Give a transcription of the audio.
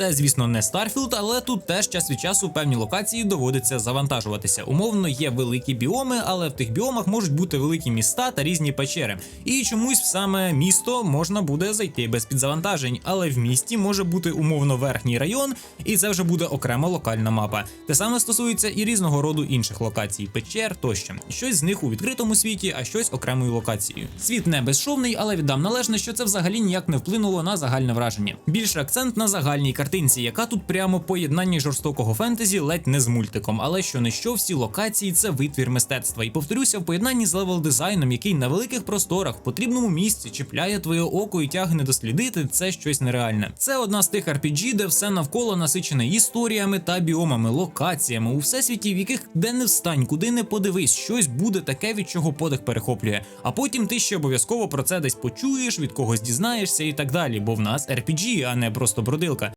Це, звісно, не Старфілд, але тут теж час від часу певні локації доводиться завантажуватися. Умовно є великі біоми, але в тих біомах можуть бути великі міста та різні печери. І чомусь саме місто можна буде зайти без підзавантажень, але в місті може бути умовно верхній район, і це вже буде окрема локальна мапа. Те саме стосується і різного роду інших локацій, печер тощо. Щось з них у відкритому світі, а щось окремою локацією. Світ не безшовний, але віддам належне, що це взагалі ніяк не вплинуло на загальне враження. Більше акцент на загальній картинці, яка тут прямо поєднання жорстокого фентезі ледь не з мультиком, але що не що, всі локації це витвір мистецтва. І повторюся, в поєднанні з левел дизайном, який на великих просторах в потрібному місці чіпляє твоє око і тягне дослідити, це щось нереальне. Це одна з тих RPG, де все навколо насичене історіями та біомами, локаціями у всесвіті, в яких де не встань, куди не подивись, щось буде таке, від чого подих перехоплює. А потім ти ще обов'язково про це десь почуєш, від когось дізнаєшся і так далі. Бо в нас RPG, а не просто бродилка.